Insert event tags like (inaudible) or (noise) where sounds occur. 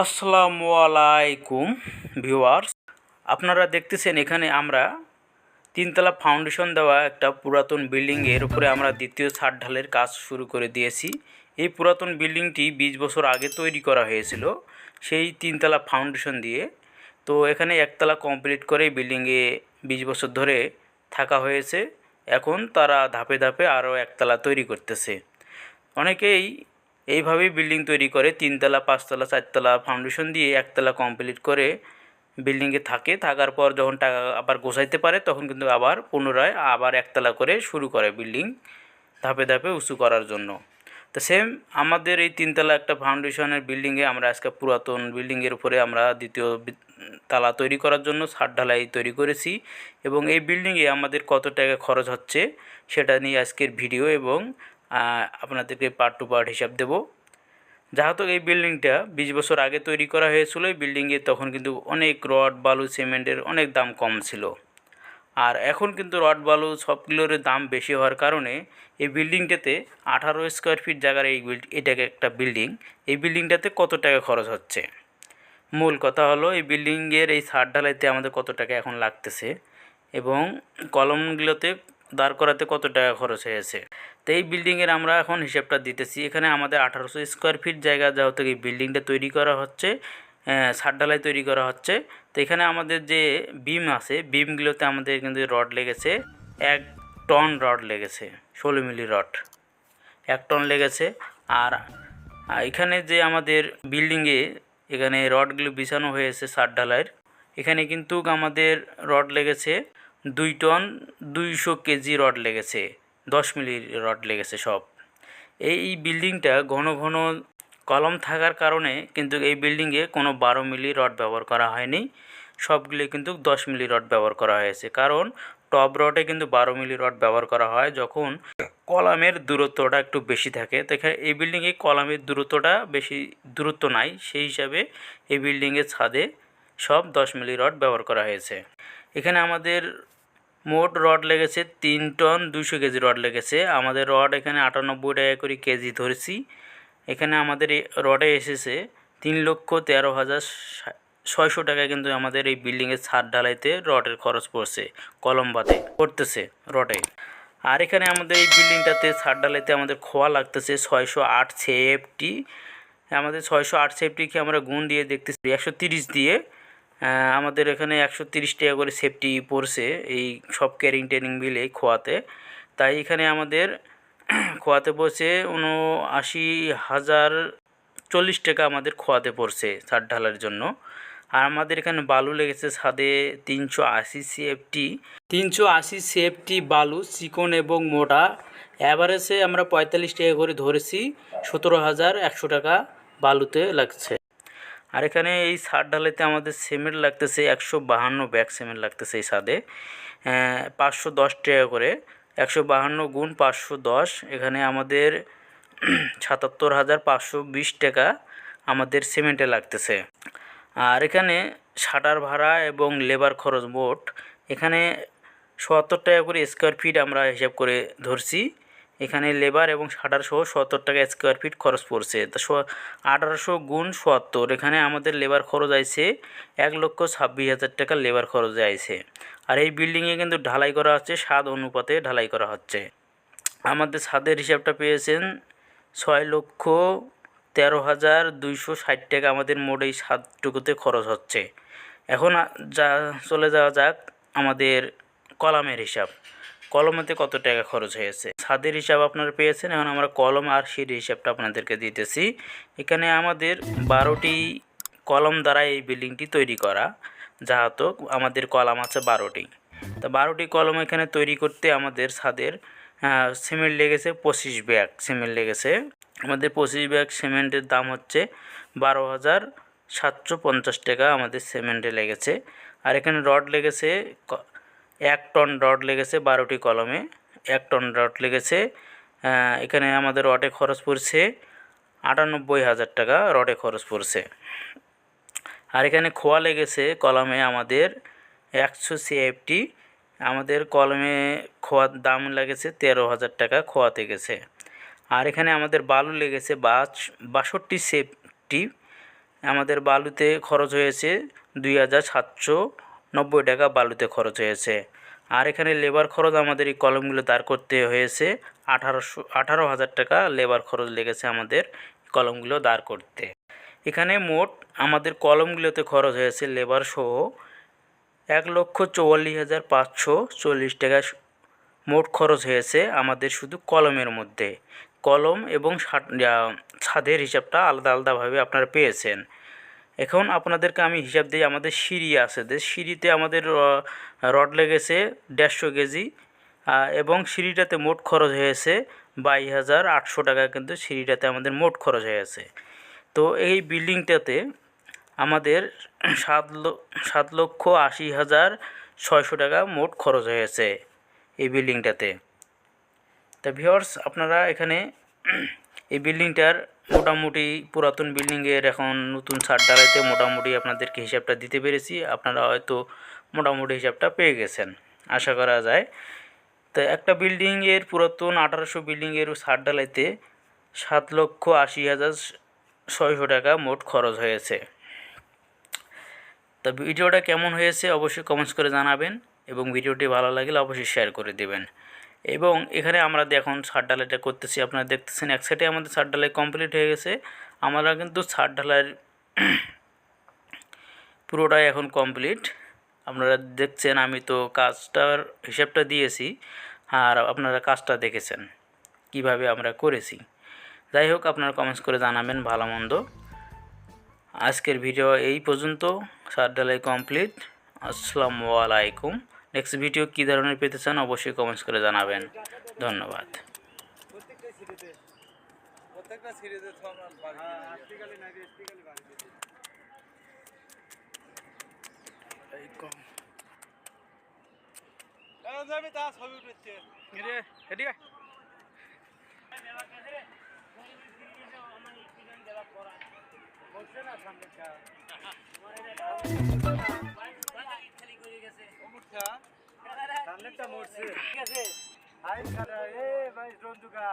আসসালামু আলাইকুম ভিউয়ার্স। আপনারা দেখতেছেন এখানে আমরা তিনতলা ফাউন্ডেশন দেওয়া একটা পুরাতন বিল্ডিংয়ের উপরে আমরা দ্বিতীয় ছাদ ঢালের কাজ শুরু করে দিয়েছি। এই পুরাতন বিল্ডিংটি বিশ বছর আগে তৈরি করা হয়েছিল, সেই তিনতলা ফাউন্ডেশন দিয়ে। তো এখানে একতলা কমপ্লিট করে বিল্ডিংয়ে বিশ বছর ধরে থাকা হয়েছে। এখন তারা ধাপে ধাপে আরও একতলা তৈরি করতেছে। অনেকেই এইভাবেই বিল্ডিং তৈরি করে, তিনতলা, পাঁচতলা, চারতলা ফাউন্ডেশন দিয়ে একতলা কমপ্লিট করে বিল্ডিংয়ে থাকে। থাকার পর যখন টাকা আবার গোছাইতে পারে, তখন কিন্তু আবার পুনরায় আবার একতলা করে শুরু করে বিল্ডিং ধাপে ধাপে উঁচু করার জন্য। তো সেম আমাদের এই তিনতলা একটা ফাউন্ডেশনের বিল্ডিংয়ে আমরা আজকে পুরাতন বিল্ডিংয়ের উপরে আমরা দ্বিতীয় তালা তৈরি করার জন্য ছাদ ঢালাই তৈরি করেছি এবং এই বিল্ডিংয়ে আমাদের কত টাকা খরচ হচ্ছে সেটা নিয়ে আজকের ভিডিও এবং আপনাদেরকে পার্ট টু পার্ট হিসাব দেবো। যেহেতু এই বিল্ডিংটা বিশ বছর আগে তৈরি করা হয়েছিল, এই বিল্ডিংয়ে তখন কিন্তু অনেক রড বালু সিমেন্টের অনেক দাম কম ছিল। আর এখন কিন্তু রড বালু সবগুলোর দাম বেশি হওয়ার কারণে এই বিল্ডিংটাতে আঠারো স্কোয়ার ফিট জায়গার এই বিল্ড এটাকে একটা বিল্ডিং এই বিল্ডিংটাতে কত টাকা খরচ হচ্ছে? মূল কথা হলো এই বিল্ডিংয়ের এই ছাদ ঢালাইতে আমাদের কত টাকা এখন লাগতেছে? এবং কলমগুলোতে দাঁড় করাতে কত টাকা খরচ হয়েছে। তো এই বিল্ডিংয়ের আমরা এখন হিসেবটা দিতেছি। এখানে আমাদের আঠারোশো স্কোয়ার ফিট জায়গা যেহেতু এই বিল্ডিংটা তৈরি করা হচ্ছে ছাদ ঢালাই তৈরি করা হচ্ছে। তো এখানে আমাদের যে বিম আছে, বিমগুলোতে আমাদের কিন্তু রড লেগেছে। এক টন রড লেগেছে, ষোলো মিলি রড। এক টন লেগেছে। আর এখানে যে আমাদের বিল্ডিংয়ে এখানে রডগুলো বিছানো হয়েছে সাত ঢালাইয়ের এখানে কিন্তু আমাদের রড লেগেছে দুই টন দুইশো কেজি রড লেগেছে, দশ মিলি রড লেগেছে সব। এই বিল্ডিংটা ঘন ঘন কলম থাকার কারণে কিন্তু এই বিল্ডিংয়ে কোনো বারো মিলি রড ব্যবহার করা হয়নি। সবগুলি কিন্তু দশ মিলি রড ব্যবহার করা হয়েছে। কারণ টপ রডে কিন্তু বারো মিলি রড ব্যবহার করা হয় যখন কলামের দূরত্বটা একটু বেশি থাকে। তো এই বিল্ডিংয়ে কলামের দূরত্বটা বেশি দূরত্ব নাই, সেই হিসাবে এই বিল্ডিংয়ের ছাদে সব দশ মিলি রড ব্যবহার করা হয়েছে। এখানে আমাদের মোট রড লেগেছে তিন টন দুশো কেজি রড লেগেছে। আমাদের রড এখানে আটানব্বই টাকা করে কেজি ধরেছি। এখানে আমাদের রডে এসেছে তিন লক্ষ তেরো হাজার ছয়শো টাকা কিন্তু আমাদের এই বিল্ডিংয়ের ছাদ ঢালাইতে রডের খরচ পড়ছে, কলম পড়তেছে রডে। আর এখানে আমাদের এই বিল্ডিংটাতে ছাদ ঢালাইতে আমাদের খোয়া লাগতেছে ছয়শো আট সেফটি। আমাদের ছয়শো আট সেফটিকে আমরা গুণ দিয়ে দেখতেছি, একশো তিরিশ দিয়ে আমাদের এখানে একশো তিরিশ টাকা করে সেফটি পড়ছে এই সব ক্যারিং টেরিং মিলে খোয়াতে। তাই এখানে আমাদের (clears throat) খোয়াতে পড়ছে উনআশি হাজার চল্লিশ টাকা আমাদের খোয়াতে পড়ছে ছাদ ঢালার জন্য। আর আমাদের এখানে বালু লেগেছে ছাদে তিনশো আশি সিএফটি তিনশো আশি সিএফটি বালু, চিকন এবং মোটা। অ্যাভারেজে আমরা পঁয়তাল্লিশ টাকা করে ধরেছি, সতেরো হাজার একশো টাকা বালুতে লাগছে। আর এখানে এই ছাদ ঢালাইতে আমাদের সিমেন্ট লাগতেছে একশো বাহান্ন ব্যাগ সিমেন্ট লাগতেছে এই সাদে। পাঁচশো দশ টাকা করে। একশো বাহান্ন গুণ পাঁচশো দশ, এখানে আমাদের সাতাত্তর হাজার পাঁচশো বিশ টাকা আমাদের সিমেন্টে লাগতেছে। আর এখানে শাটার ভাড়া এবং লেবার খরচ মোট এখানে সত্তর টাকা করে স্কোয়ার ফিট আমরা হিসাব করে ধরছি। এখানে লেবার এবং শাটার সহ সত্তর টাকা স্কোয়ার ফিট খরচ পড়ছে। তা আঠারোশো গুণ সত্তর, এখানে আমাদের লেবার খরচ আইছে এক লক্ষ ছাব্বিশ হাজার টাকা লেবার খরচ আইছে। আর এই বিল্ডিংয়ে কিন্তু ঢালাই করা হচ্ছে সাত অনুপাতে ঢালাই করা হচ্ছে। আমাদের ছাদের হিসাবটা পেয়েছেন, ছয় লক্ষ তেরো হাজার দুইশো ষাট টাকা আমাদের মোট এই সাতটুকুতে খরচ হচ্ছে। এখন যা চলে যাওয়া যাক আমাদের কলামের হিসাব। কলমেতে কত টাকা খরচ হয়েছে? ছাদের হিসাব আপনারা পেয়েছেন, এখন আমরা কলম আর সিঁড়ির হিসাবটা আপনাদেরকে দিতেছি। এখানে আমাদের বারোটি কলম দ্বারা এই বিল্ডিংটি তৈরি করা যাহাতো আমাদের কলাম আছে বারোটি। তো বারোটি কলম এখানে তৈরি করতে আমাদের ছাদের সিমেন্ট লেগেছে পঁচিশ ব্যাগ সিমেন্ট লেগেছে। আমাদের পঁচিশ ব্যাগ সিমেন্টের দাম হচ্ছে বারো হাজার সাতশো পঞ্চাশ টাকা আমাদের সিমেন্টে লেগেছে। আর এখানে রড লেগেছে এক টন রড লেগেছে বারোটি কলমে। এক টন রড লেগেছে এখানে আমাদের রডে খরচ পড়ছে আটানব্বই হাজার টাকা রডে খরচ পড়ছে। আর এখানে খোয়া লেগেছে কলমে আমাদের একশো সিএফটি আমাদের কলমে খোয়ার দাম লেগেছে তেরো হাজার টাকা খোয়াতে গেছে। আর এখানে আমাদের বালু লেগেছে বাস বাষট্টি সেফটি আমাদের বালুতে খরচ হয়েছে দুই হাজার সাতশো নব্বই টাকা বালুতে খরচ হয়েছে। আর এখানে লেবার খরচ আমাদের এই কলমগুলো দাঁড় করতে হয়েছে। আঠারোশো, আঠারো হাজার টাকা লেবার খরচ লেগেছে আমাদের কলমগুলো দাঁড় করতে। এখানে মোট আমাদের কলমগুলোতে খরচ হয়েছে লেবার সহ এক লক্ষ চুয়াল্লিশ হাজার পাঁচশো চল্লিশ টাকা মোট খরচ হয়েছে আমাদের শুধু কলমের মধ্যে। কলম এবং ছাদের হিসাবটা আলাদা আলাদাভাবে আপনারা পেয়েছেন। এখন আপনাদেরকে আমি হিসাব দিই, আমাদের সিঁড়ি আছে। যে সিঁড়িতে আমাদের রড লেগেছে দেড়শো কেজি এবং সিঁড়িটাতে মোট খরচ হয়েছে বাইশ হাজার আটশো টাকা, কিন্তু সিঁড়িটাতে আমাদের মোট খরচ হয়েছে। তো এই বিল্ডিংটাতে আমাদের সাত সাত লক্ষ আশি হাজার ছয়শো টাকা মোট খরচ হয়েছে এই বিল্ডিংটাতে। তা ভিওর্স আপনারা এখানে এই বিল্ডিংটার মোটামুটি পুরাতন বিল্ডিংয়ের এখন নতুন ছাদ ডালাইতে মোটামুটি আপনাদেরকে হিসাবটা দিতে পেরেছি। আপনারা হয়তো মোটামুটি হিসাবটা পেয়ে গেছেন। আশা করা যায়। তো একটা বিল্ডিংয়ের পুরাতন আঠারোশো বিল্ডিংয়ের ছাদ ডালাইতে সাত লক্ষ আশি হাজার ছয়শো টাকা মোট খরচ হয়েছে। তা ভিডিওটা কেমন হয়েছে অবশ্যই কমেন্টস করে জানাবেন এবং ভিডিওটি ভালো লাগলে অবশ্যই শেয়ার করে দেবেন। এবং এখানে আমরা এখন ছাদ ঢালাইটা করতেছি। আপনারা দেখতেছেন এক সাইডে আমাদের ছাদ ঢালাই কমপ্লিট হয়ে গেছে। আমরা কিন্তু ছাদ ঢালাইয়ের (clears throat) পুরোটাই এখন কমপ্লিট আপনারা দেখছেন আমি তো কাজটার হিসাবটা দিয়েছি আর আপনারা কাজটা দেখেছেন, কীভাবে আমরা করেছি। যাই হোক, আপনারা কমেন্টস করে জানাবেন ভালো মন্দ। আজকের ভিডিও এই পর্যন্ত। সার ডালাই কমপ্লিট আসসালামু আলাইকুম। নেক্সট ভিডিও কী ধরনের পেতে চান অবশ্যই কমেন্টস করে জানাবেন। ধন্যবাদ। সামনেটা মরছে। ঠিক আছে। আইন খাটা এ ভাই রঞ্জুকা।